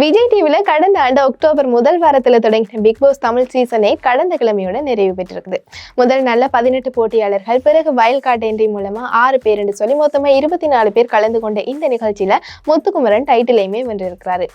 விஜய் டிவியில் கடந்த ஆண்டு அக்டோபர் முதல் வாரத்தில் தொடங்கின பிக் பாஸ் தமிழ் சீசனை கடந்த கிழமையோட நிறைவு பெற்றிருக்குது. முதல் நல்ல பதினெட்டு போட்டியாளர்கள் பிறகு வயல் கார்டு என்ட்ரி மூலமா ஆறு பேர் என்று சொல்லி மொத்தமாக இருபத்தி நாலு பேர் கலந்து கொண்ட இந்த நிகழ்ச்சியில் முத்துக்குமரன் டைட்டிலையுமே வென்றிருக்கிறாரு.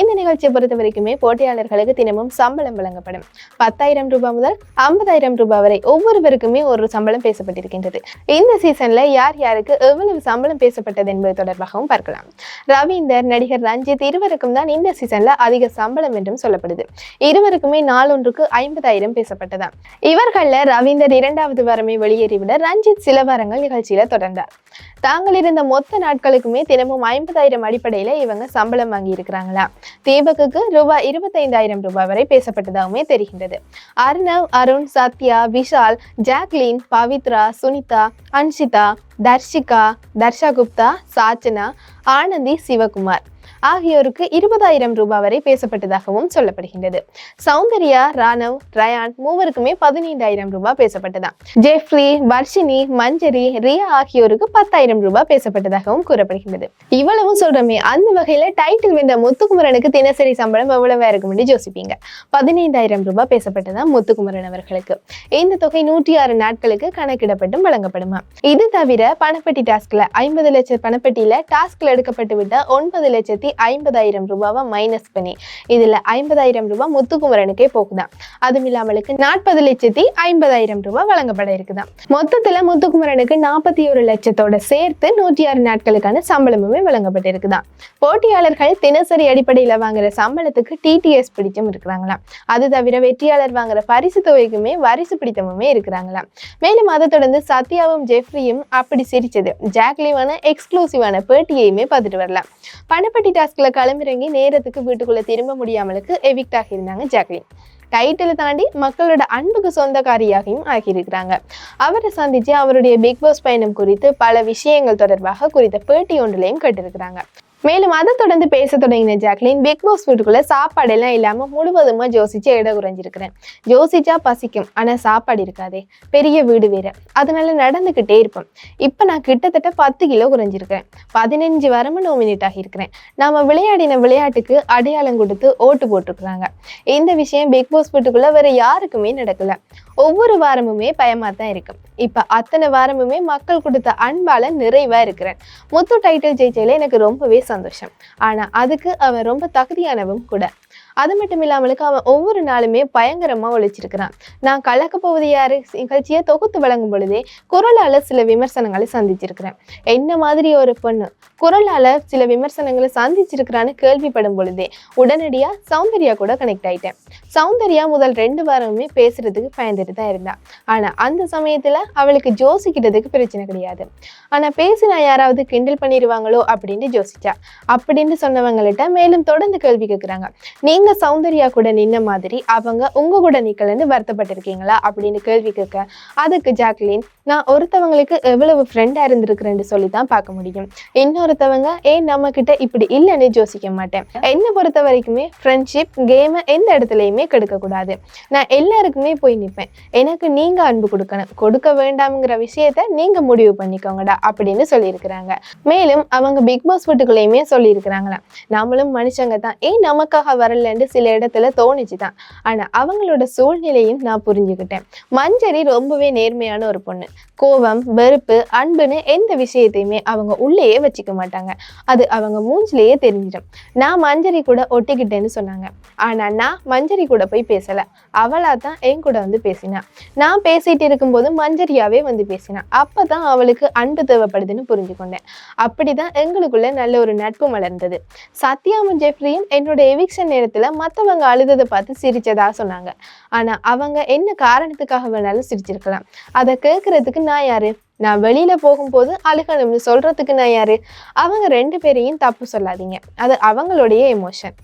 இந்த நிகழ்ச்சியை பொறுத்த வரைக்குமே போட்டியாளர்களுக்கு தினமும் சம்பளம் வழங்கப்படும். பத்தாயிரம் ரூபாய் முதல் ஐம்பதாயிரம் ரூபாய் வரை ஒவ்வொருவருக்குமே ஒரு சம்பளம் பேசப்பட்டிருக்கின்றது. இந்த சீசன்ல யார் யாருக்கு எவ்வளவு சம்பளம் பேசப்பட்டது என்பது தொடர்பாகவும் பார்க்கலாம். ரவீந்தர் நடிகர் ரஞ்சித் இருவருக்கும் தான் இந்த சீசன்ல அதிக சம்பளம் என்றும் சொல்லப்படுது. இருவருக்குமே நாளொன்றுக்கு ஐம்பதாயிரம் பேசப்பட்டதாம் இவர்கள்ல ரவீந்தர் இரண்டாவது வாரமே வெளியேறிவிட ரஞ்சித் சில வாரங்கள் நிகழ்ச்சியில தொடர்ந்தார். தாங்கள் இருந்த மொத்த நாட்களுக்குமே தினமும் ஐம்பதாயிரம் அடிப்படையில இவங்க சம்பளம் வாங்கி இருக்கிறாங்களா? தீபக்கு ரூபாய் இருபத்தைந்தாயிரம் ரூபாய் வரை பேசப்பட்டதாகவுமே தெரிகின்றது. அர்ணவ் அருண் சத்யா விஷால் ஜாக்லின் பவித்ரா சுனிதா அன்ஷிதா தர்ஷிகா தர்ஷா குப்தா சாச்சனா ஆனந்தி சிவகுமார். ஆகியோருக்கு இருபதாயிரம் ரூபாய் வரை பேசப்பட்டதாகவும் சொல்லப்படுகின்றது. சௌந்தர்யா ராணவ் ரயான் மூவருக்குமே பதினைந்தாயிரம் ரூபாய் பேசப்பட்டதான் ஜெஃப்ரி வர்ஷினி மஞ்சரி ரியா ஆகியோருக்கு பத்தாயிரம் ரூபாய் பேசப்பட்டதாகவும் கூறப்படுகின்றது. இவ்வளவும் சொல்றமே அந்த வகையில டைட்டில் வென்ற முத்துக்குமரனுக்கு தினசரி சம்பளம் எவ்வளவா இருக்கும்னு யோசிப்பீங்க. பதினைந்தாயிரம் ரூபாய் பேசப்பட்டதான் முத்துக்குமரன் அவர்களுக்கு. இந்த தொகை நூற்றி ஆறு நாட்களுக்கு கணக்கிடப்பட்டும் வழங்கப்படுமா? இது தவிர பணப்பெட்டி டாஸ்க்ல ஐம்பது லட்சம் பணப்பட்டியில டாஸ்க்ல எடுக்கப்பட்டு விட்ட ஒன்பது லட்சத்தி ஐம்பதாயிரம் ரூபாவை மைனஸ் பண்ணி. இதுல ஐம்பதாயிரம் ரூபாய் முத்துக்குமரனுக்கே போகுதான் அதுவும் இல்லாமலுக்கு நாற்பது லட்சத்தி ஐம்பதாயிரம் ரூபாய் வழங்கப்பட இருக்குதான் மொத்தத்துல முத்துக்குமரனுக்கு நாற்பத்தி ஒரு லட்சத்தோட சேர்த்து நூற்றி ஆறு நாட்களுக்கான சம்பளமுமே வழங்கப்பட்டிருக்குதான் போட்டியாளர்கள் தினசரி அடிப்படையில வாங்குற சம்பளத்துக்கு டிடிஎஸ் பிடிச்சும் இருக்கிறாங்களாம். அது தவிர வெற்றியாளர் வாங்குற பரிசு தொகைக்குமே வரிசு பிடித்தமுமே இருக்கிறாங்களாம். மேலும் அதை தொடர்ந்து சத்யாவும் ஜெஃப்ரியும் அப்படி சிரிச்சது. ஜாக்லிவான எக்ஸ்க்ளூசிவான பேட்டியையுமே பார்த்துட்டு வரலாம். பணப்பட்டி டாஸ்கில் களமிறங்கி நேரத்துக்கு வீட்டுக்குள்ள திரும்ப முடியாமலுக்கு எவிக்ட் ஆகியிருந்தாங்க ஜாக்லின். டைட்டில் தாண்டி மக்களோட அன்புக்கு சொந்தக்காரியாகவும் ஆகியிருக்கிறாங்க. அவரை சந்தித்து அவருடைய பிக் பாஸ் பயணம் குறித்து பல விஷயங்கள் தொடர்பாக குறித்த பேட்டி ஒன்றிலையும் கேட்டிருக்கிறாங்க. மேலும் அதை தொடர்ந்து பேச தொடங்கின ஜாக்லின் பிக் பாஸ் வீட்டுக்குள்ள சாப்பாடு எல்லாம் இல்லாம முழுவதுமா யோசிச்சு இட குறைஞ்சிருக்கிறேன். ஜோசிச்சா பசிக்கும். ஆனா சாப்பாடு இருக்காதே. பெரிய வீடு வேற. அதனால நடந்துகிட்டே இருப்போம். இப்ப நான் கிட்டத்தட்ட பத்து கிலோ குறைஞ்சிருக்கிறேன். பதினஞ்சு வாரமும் நோமினேட் ஆகியிருக்கிறேன். நாம விளையாடின விளையாட்டுக்கு அடையாளம் கொடுத்து ஓட்டு போட்டிருக்கிறாங்க. இந்த விஷயம் பிக் பாஸ் வீட்டுக்குள்ள வேற யாருக்குமே நடக்கல. ஒவ்வொரு வாரமுமே பயமா தான் இருக்கும் இப்ப அத்தனை வாரமுமே மக்கள் கொடுத்த அன்பால நிறைவா இருக்கிறேன். முத்து டைட்டில் ஜெயிச்சதுல எனக்கு ரொம்பவே சந்தோஷம். ஆனா அதுக்கு அவன் ரொம்ப தகுதியானவும் கூட அது மட்டும் இல்லாமலுக்கு அவன் ஒவ்வொரு நாளுமே பயங்கரமா ஒழிச்சிருக்கிறான். நான் கலக்க போவது யாரு? நிகழ்ச்சியை தொகுத்து வழங்கும் பொழுதே குரலால சில விமர்சனங்களை சந்திச்சிருக்கிறேன். என்ன மாதிரி ஒரு பொண்ணு? குரலால சில விமர்சனங்களை சந்திச்சிருக்கிறான்னு கேள்விப்படும் பொழுதே உடனடியா சௌந்தர்யா கூட கனெக்ட் ஆயிட்டேன். சௌந்தர்யா முதல் ரெண்டு வாரமுமே பேசுறதுக்கு பயந்துட்டு தான் இருந்தா. ஆனா அந்த சமயத்துல அவளுக்கு ஜோசிக்கிட்டதுக்கு பிரச்சனை கிடையாது. ஆனா பேசினா யாராவது கிண்டல் பண்ணிடுவாங்களோ அப்படின்ட்டு ஜோசிச்சா. அப்படின்னு சொன்னவங்கள்ட்ட மேலும் தொடர்ந்து கேள்வி கேட்குறாங்க நீங்க சௌந்தர்யா கூட நின்ன மாதிரி அவங்க உங்க கூட நிக்கலன்னு வருத்தப்பட்டிருக்கீங்களா? அப்படின்னு கேள்வி கேட்க அதுக்கு ஜாக்லின் நான் ஒருத்தவங்களுக்கு எவ்வளவு ஃப்ரெண்டாக இருந்திருக்கிறேன்னு சொல்லி தான் பார்க்க முடியும். இன்னொருத்தவங்க ஏன் நம்ம கிட்ட இப்படி இல்லைன்னு யோசிக்க மாட்டேன். என்னை பொறுத்த வரைக்குமே ஃப்ரெண்ட்ஷிப் கேமை எந்த இடத்துலையுமே கெடுக்கக்கூடாது. நான் எல்லாருக்குமே போய் நிற்பேன் எனக்கு நீங்கள் அன்பு கொடுக்கணும். கொடுக்க வேண்டாம்ங்கிற விஷயத்த நீங்கள் முடிவு பண்ணிக்கோங்கடா அப்படின்னு சொல்லியிருக்கிறாங்க. மேலும் அவங்க பிக் பாஸ் வீட்டுக்குள்ளேயுமே சொல்லியிருக்கிறாங்களாம் நம்மளும் மனுஷங்க தான். ஏன் நமக்காக வரலன்னு சில இடத்துல தோணுச்சு தான் ஆனால் அவங்களோட சூழ்நிலையும் நான் புரிஞ்சுக்கிட்டேன். மஞ்சரி ரொம்பவே நேர்மையான ஒரு பொண்ணு. கோபம் வெறுப்பு அன்புன்னு எந்த விஷயத்தையுமே அவங்க உள்ளேயே வச்சுக்க மாட்டாங்க. அது அவங்க மூஞ்சிலேயே தெரிஞ்சிடும். நான் மஞ்சரி கூட ஒட்டிக்கிட்டேன்னு சொன்னாங்க. ஆனா நான் மஞ்சரி கூட போய் பேசல. அவளாக தான் என் கூட வந்து பேசினா. நான் பேசிட்டு இருக்கும்போது மஞ்சரியாவே வந்து பேசினா. அப்பதான் அவளுக்கு அன்பு தேவைப்படுதுன்னு புரிஞ்சு கொண்டேன் அப்படிதான் எங்களுக்குள்ள நல்ல ஒரு நட்பு மலர்ந்தது சத்யாவும் ஜெஃப்ரியும் என்னோட எவிக்ஷன் நேரத்துல மத்தவங்க அழுததை பார்த்து சிரிச்சதா சொன்னாங்க. ஆனா அவங்க என்ன காரணத்துக்காக வேணாலும் சிரிச்சிருக்கலாம். அதை சொல்றதுக்கு நான் யாரு? நான் வெளியில் போகும்போது அழுகணும்னு சொல்கிறதுக்கு நான் யார்? அவங்க ரெண்டு பேரையும் தப்பு சொல்லாதீங்க. அது அவங்களுடைய எமோஷன்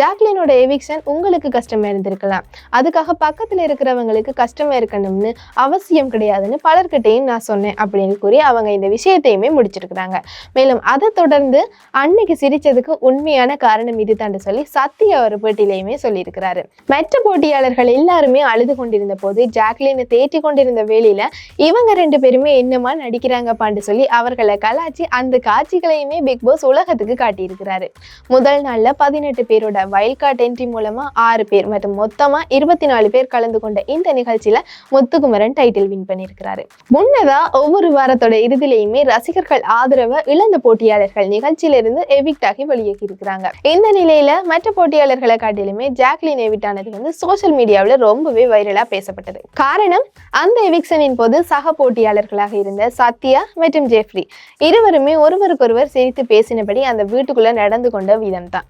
ஜாக்லினோட எவிக்ஷன் உங்களுக்கு கஷ்டமாக இருந்திருக்கலாம். அதுக்காக பக்கத்தில் இருக்கிறவங்களுக்கு கஷ்டமாக இருக்கணும்னு அவசியம் கிடையாதுன்னு பலர்கிட்டையும் நான் சொன்னேன் அப்படின்னு கூறி அவங்க இந்த விஷயத்தையுமே முடிச்சிருக்கிறாங்க. மேலும் அதை தொடர்ந்து அன்னைக்கு சிரித்ததுக்கு உண்மையான காரணம் இது தான் சொல்லி சத்திய ஒரு பேட்டிலையுமே சொல்லியிருக்கிறாரு. மற்ற போட்டியாளர்கள் எல்லாருமே அழுது கொண்டிருந்த போது ஜாக்லினை தேற்றி கொண்டிருந்த வேலையில் இவங்க ரெண்டு பேருமே என்ன என்னமா நடிக்கிறாங்கப்பான்னு சொல்லி அவர்களை கலாச்சி அந்த காட்சிகளையுமே பிக் பாஸ் உலகத்துக்கு காட்டியிருக்கிறாரு. முதல் நாள்ல பதினெட்டு பேரோட வைல்ட் கார்டு என்ட்ரி மூலமா ஆறு பேர் மற்றும் மொத்தமா இருபத்தி நாலு பேர் கலந்து கொண்ட இந்த நிகழ்ச்சியில முத்துக்குமரன் டைட்டில் வின் பண்ணியிருக்கிறாரு. முன்னதா ஒவ்வொரு வாரத்தோட இறுதியிலையுமே ரசிகர்கள் ஆதரவை இழந்த போட்டியாளர்கள் நிகழ்ச்சியிலிருந்து எவிக்ட் ஆகி வெளியேறி இருக்கிறாங்க இந்த நிலையில மற்ற போட்டியாளர்களை காட்டிலுமே ஜாக்லின் எவிட் ஆனது வந்து சோசியல் மீடியாவில் ரொம்பவே வைரலா பேசப்பட்டது. காரணம் அந்த எவிக்ஷனின் போது சக போட்டியாளர்களாக இருந்த சத்யா மற்றும் ஜெஃப்ரி இருவருமே ஒருவருக்கொருவர் சிரித்து பேசினபடி அந்த வீட்டுக்குள்ள நடந்து கொண்ட விதம்தான்.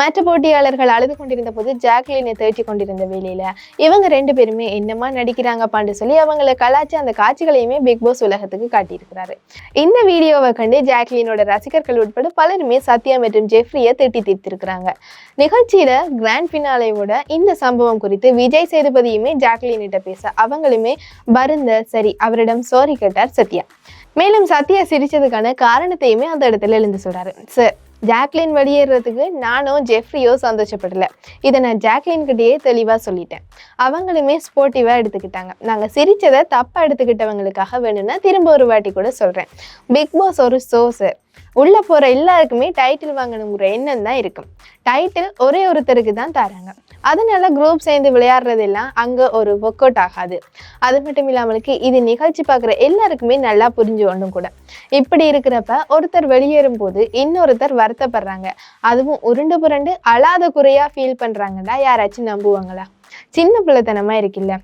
மற்ற போட்டியாளர்கள் அழுது கொண்டிருந்த போது ஜாக்லினை தேற்றி கொண்டிருந்த வேலையில இவங்க ரெண்டு பேருமே என்னமா நடிக்கிறாங்கப்பான்னு சொல்லி அவங்கள கலாச்சி அந்த காட்சிகளையுமே பிக் பாஸ் உலகத்துக்கு காட்டியிருக்கிறாரு. இந்த வீடியோவை கண்டு ஜாக்லினோட ரசிகர்கள் உட்பட பலருமே சத்யா மற்றும் ஜெஃப்ரியை திட்டி தீர்த்திருக்கிறாங்க நிகழ்ச்சியில கிராண்ட் பினாலையோட இந்த சம்பவம் குறித்து விஜய் சேதுபதியுமே ஜாக்லினிட்ட பேச அவங்களுமே வருந்த சரி அவரிடம் சாரி கேட்டார். சத்யா. மேலும் சத்யா சிரிச்சதுக்கான காரணத்தையுமே அந்த இடத்துல எழுந்து சொல்றாரு. சார் ஜாக்லின் வெளியேறதுக்கு நானும் ஜெஃப்ரியோ சந்தோஷப்படல. இதை நான் ஜாக்லின் கிட்டேயே தெளிவாக சொல்லிட்டேன். அவங்களுமே ஸ்போர்ட்டிவாக எடுத்துக்கிட்டாங்க. நாங்கள் சிரிச்சதை தப்பாக எடுத்துக்கிட்டவங்களுக்காக வேணும்னா திரும்ப ஒரு வாட்டி கூட சொல்கிறேன் பிக் பாஸ் ஒரு ஷோ சார் உள்ளே போகிற எல்லாருக்குமே டைட்டில் வாங்கணுங்கிற எண்ணம் தான் இருக்கும். டைட்டில் ஒரே ஒருத்தருக்கு தான் தராங்க. அதனால குரூப் சேர்ந்து விளையாடுறதெல்லாம் அங்கே ஒரு ஒர்க் அவுட் ஆகாது. அது மட்டும் இல்லாமலுக்கு இது நிகழ்ச்சி பார்க்குற எல்லாருக்குமே நல்லா புரிஞ்சு ஒன்றும் கூட. இப்படி இருக்கிறப்ப ஒருத்தர் வெளியேறும் போது இன்னொருத்தர் வருத்தப்படுறாங்க. அதுவும் உருண்டு புரண்டு அழாத குறையா ஃபீல் பண்ணுறாங்கடா யாராச்சும் நம்புவாங்களா? சின்ன பிள்ளைத்தனமா இருக்குல்ல.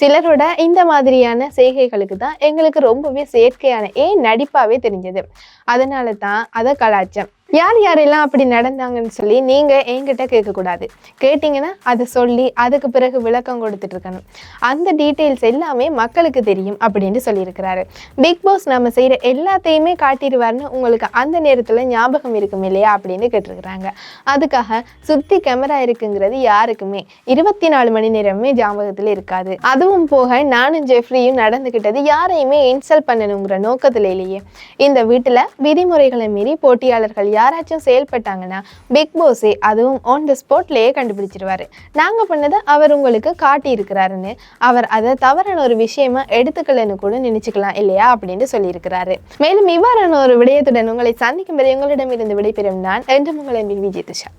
சிலரோட இந்த மாதிரியான செய்கைகளுக்கு தான் எங்களுக்கு ரொம்பவே செயற்கையான ஏன் நடிப்பாவே தெரிஞ்சது. அதனால தான் அதை கலாச்சம் யார் யாரெல்லாம் அப்படி நடந்தாங்கன்னு சொல்லி நீங்கள் என்கிட்ட கேட்கக்கூடாது. கேட்டிங்கன்னா அதை சொல்லி அதுக்கு பிறகு விளக்கம் கொடுத்துட்டு இருக்கணும். அந்த டீட்டெயில்ஸ் எல்லாமே மக்களுக்கு தெரியும் அப்படின்னு சொல்லியிருக்கிறாரு. பிக் பாஸ் நம்ம செய்கிற எல்லாத்தையுமே காட்டிடுவார்னு உங்களுக்கு அந்த நேரத்தில் ஞாபகம் இருக்கும் இல்லையா அப்படின்னு கேட்டிருக்கிறாங்க. அதுக்காக சுற்றி கேமரா இருக்குங்கிறது யாருக்குமே இருபத்தி நாலு மணி நேரமே ஞாபகத்தில் இருக்காது. அதுவும் போக நானும் ஜெஃப்ரியும் நடந்துக்கிட்டது யாரையுமே இன்சல்ட் பண்ணணுங்கிற நோக்கத்தில் இல்லையே. இந்த வீட்டில் விதிமுறைகளை மீறி போட்டியாளர்கள் யாராச்சும் செயல்பட்டாங்கன்னா பிக் பாஸே அதுவும் ஆன் த ஸ்பாட்லேயே கண்டுபிடிச்சிருவார். நாங்கள் பண்ணதை அவர் உங்களுக்கு காட்டியிருக்கிறாருன்னு அவர் அதை தவறான ஒரு விஷயமா எடுத்துக்கலன்னு கூட நினைச்சுக்கலாம் இல்லையா அப்படின்னு சொல்லியிருக்கிறாரு. மேலும் இவ்வாறான ஒரு விடயத்துடன் உங்களை சந்திக்கும் வரை உங்களிடமிருந்து விடைபெறும் நான் என்று உங்களின் விஜய் துஷா.